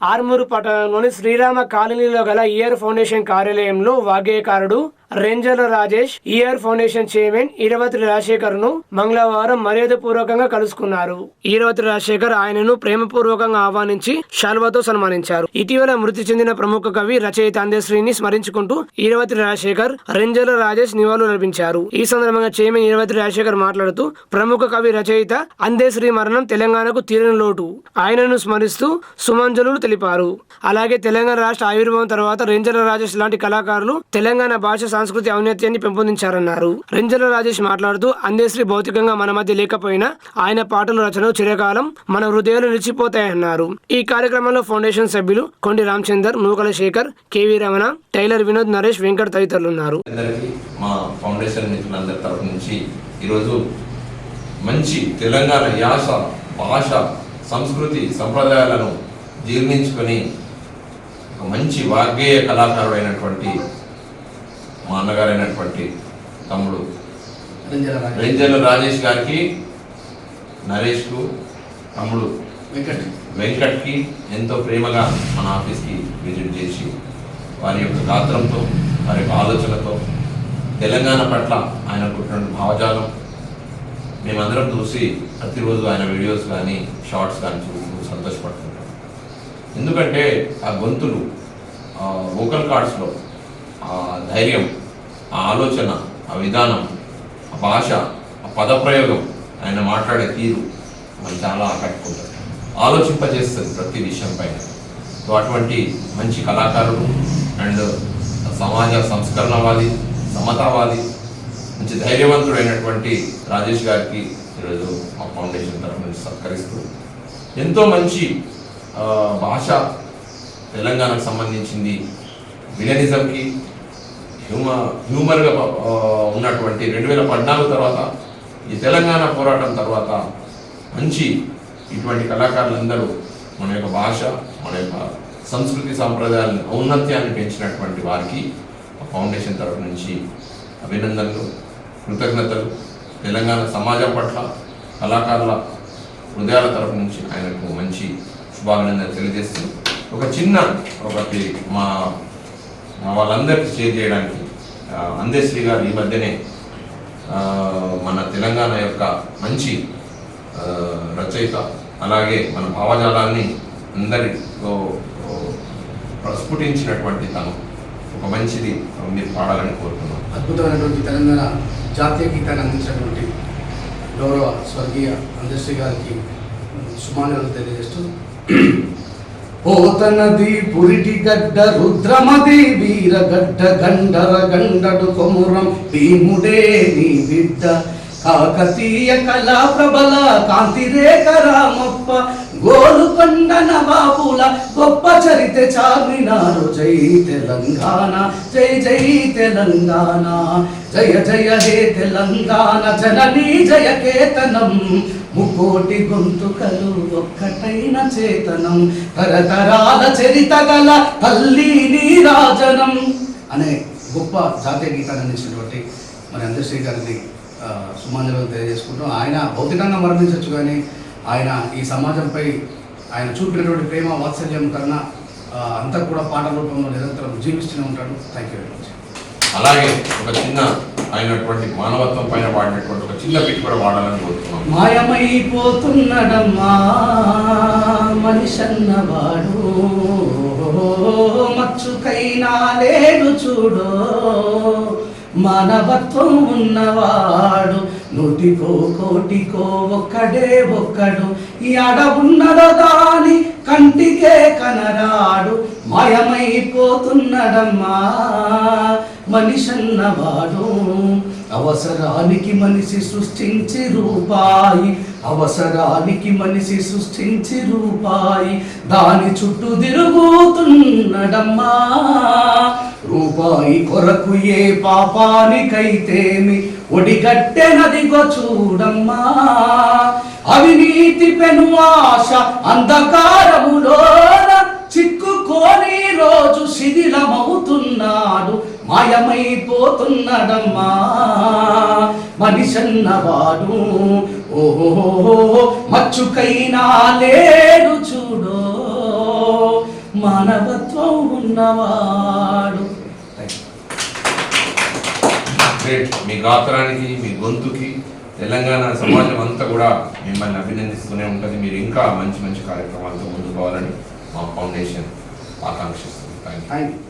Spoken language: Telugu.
ఆర్మూరు పట్టణంలోని శ్రీరామ కాలనీలో గల ఇయర్ ఫౌండేషన్ కార్యాలయంలో వాగ్గేయకారుడు రేంజర్ల Rajesh year foundation chairman Eeravathi రాజశేఖర్ను మంగళవారం మర్యాదపూర్వకంగా కలుసుకున్నారు. ఈరవతి రాజశేఖర్ ఆయనను ప్రేమపూర్వకంగా ఆహ్వానించి శాల్వతో సన్మానించారు. ఇటీవల మృతి చెందిన ప్రముఖ కవి రచయిత అందశ్రీని స్మరించుకుంటూ ఈరవతి రాజశేఖర్ రేంజర్ల రాజేష్ నివాళులు అర్పించారు. ఈ సందర్భంగా చైర్మన్ ఈరవతి రాజశేఖర్ మాట్లాడుతూ ప్రముఖ కవి రచయిత అందేశ్రీ మరణం తెలంగాణకు తీరని లోటు. ఆయనను స్మరిస్తూ సుమంజలు తెలిపారు. అలాగే తెలంగాణ రాష్ట్ర ఆవిర్భావం తర్వాత రేంజర్ల రాజేష్ లాంటి కళాకారులు తెలంగాణ భాష సంస్కృతి ఔన్నత్యాన్ని పెంపొందించారన్నారు. రేంజర్ల రాజేష్ మాట్లాడుతూ అందేశ్రీ భౌతికంగా మన మధ్య లేకపోయినా ఆయన పాటల రచనలు చిరకాలం మన హృదయాలు నిలిచిపోతాయన్నారు. ఈ కార్యక్రమంలో ఫౌండేషన్ సభ్యులు Kondi Ramachander Nookala Shekar K V Ramana tailor Vinod Naresh Venkat తదితరులు ఉన్నారు. మా ఫౌండేషన్ మిత్రులందరి నుంచి ఈరోజు మంచి తెలంగాణ యాస భాష సంస్కృతి సంప్రదాయాలను జీర్ణించుకొని ఒక మంచి వాగ్గేయ కళాకారుడు అయినటువంటి మా అన్నగారైనటువంటి తమ్ముడు రంజల రాజు. రేంజర్ల రాజేష్ గారికి నరేష్కు తమ్ముడు వెంకట్ వెంకట్కి ఎంతో ప్రేమగా మన ఆఫీస్కి విజిట్ చేసి వారి యొక్క గాత్రంతో వారి యొక్క ఆలోచనతో తెలంగాణ పట్ల ఆయనకున్నటువంటి భావజాలం మేమందరం చూసి ప్రతిరోజు ఆయన వీడియోస్ కానీ షార్ట్స్ కానీ చూస్తూ సంతోషపడుతుంటాం ఎందుకంటే ఆ గొంతులు వోకల్ కార్డ్స్లో ఆ ధైర్యం ఆ ఆలోచన ఆ విధానం ఆ భాష ఆ పదప్రయోగం ఆయన మాట్లాడే తీరు మనం చాలా ఆకట్టుకుంటాం ఆలోచింపజేస్తుంది ప్రతి విషయం పైన. సో అటువంటి మంచి కళాకారుడు అండ్ సమాజ సంస్కరణవాది సమతావాది మంచి ధైర్యవంతుడైనటువంటి రాజేష్ గారికి ఈరోజు మా ఫౌండేషన్ తరఫున సత్కరిస్తూ ఎంతో మంచి భాష తెలంగాణకు సంబంధించింది విలనిజంకి హ్యూమర్ హ్యూమర్గా ఉన్నటువంటి రెండు వేల పద్నాలుగు తర్వాత ఈ తెలంగాణ పోరాటం తర్వాత మంచి ఇటువంటి కళాకారులందరూ మన యొక్క భాష మన యొక్క సంస్కృతి సాంప్రదాయాలను ఔన్నత్యాన్ని పెంచినటువంటి వారికి ఆ ఫౌండేషన్ తరఫు నుంచి అభినందనలు కృతజ్ఞతలు. తెలంగాణ సమాజం పట్ల కళాకారుల హృదయాల తరఫు నుంచి ఆయనకు మంచి శుభాభినందనలు తెలియజేస్తూ ఒక చిన్న ఒకటి మా వాళ్ళందరికీ షేర్ చేయడానికి ఆ, అందేశ్రీ గారు ఈ మధ్యనే మన తెలంగాణ యొక్క మంచి రచయిత అలాగే మన భావజాలాన్ని అందరితో ప్రస్ఫుటించినటువంటి తను. ఒక మంచిది మీరు పాడాలని కోరుతున్నాను అద్భుతమైనటువంటి తెలంగాణ జాతీయ గీతాన్ని అందించినటువంటి గౌరవ స్వర్గీయ అందశ్రీ గారికి సుమానులు తెలియజేస్తూ పోతనది పురిటిగడ్డ రుద్రమది వీరగడ్డ గండర గండడు కొమురం భీముడే నీ బిడ్డ. కాకతీయ కళా ప్రబల కాంతిరేఖ రామప్ప గోలుకొండ నవాబుల గొప్ప చరిత చార్మినారు. జై తెలంగాణ జై జై తెలంగాణ జయ జయ హే తెలంగాణ జననీ జయ కేతనం. ముకోటి గొంతుకలు ఒక్కటైన చేతనం. తరతరాల చరిత గల తల్లి నీరాజనం. అనే గొప్ప జాతీయ గీతాన్ని అందించినటువంటి మరి అందశ్రీ గారిని ఆ, సుమాంజలు తెలియజేసుకుంటూ ఆయన భౌతికంగా మరణించవచ్చు కానీ ఆయన ఈ సమాజంపై ఆయన చూపినటువంటి ప్రేమ వాత్సల్యం కన్నా అంతా కూడా పాట రూపంలో నిరంతరం జీవిస్తూనే ఉంటాడు. థ్యాంక్ యూ వెరీ మచ్ అలాగే ఒక చిన్న అయినటువంటి మానవత్వం పైన వాడినటువంటి ఒక చిన్న బిట్ కూడా వాడాలని కోరుతున్నాం. మాయమైపోతున్నడమ్మా మనిషన్నవాడు మచ్చుకైనా లేడు చూడో మానవత్వం ఉన్నవాడు. నూటికో కోటికో ఒక్కడే ఒక్కడు. ఈ అడవున్నదో దాని కంటికే కనరాడు. మాయమైపోతున్నడమ్మా మనిషన్నవాడు అవసరానికి మనిషి సృష్టించి రూపాయి. అవసరానికి మనిషి సృష్టించి రూపాయి. దాని చుట్టూ తిరుగుతున్నడమ్మా. రూపాయి కొరకు ఏ పాపానికైతేమి? ఒడిగట్టెనదిగో చూడమ్మా. అవినీతి పెను ఆశ అంధకారములో చిక్కుకోని రోజు శిథిలమవుతున్నాడు మాయమైపోతున్నాడమ్మా మనిషన్నవాడు ఓహో మచ్చుకైనా లేడు చూడో. మానవత్వం ఉన్నవాడు. మీ గాత్రానికి మీ గొంతుకి తెలంగాణ సమాజం అంతా కూడా మిమ్మల్ని అభినందిస్తూనే ఉంటుంది. మీరు ఇంకా మంచి మంచి కార్యక్రమాలతో ముందుకు పోవాలని మా ఫౌండేషన్ ఆకాంక్షిస్తుంది థ్యాంక్ యూ థ్యాంక్ యూ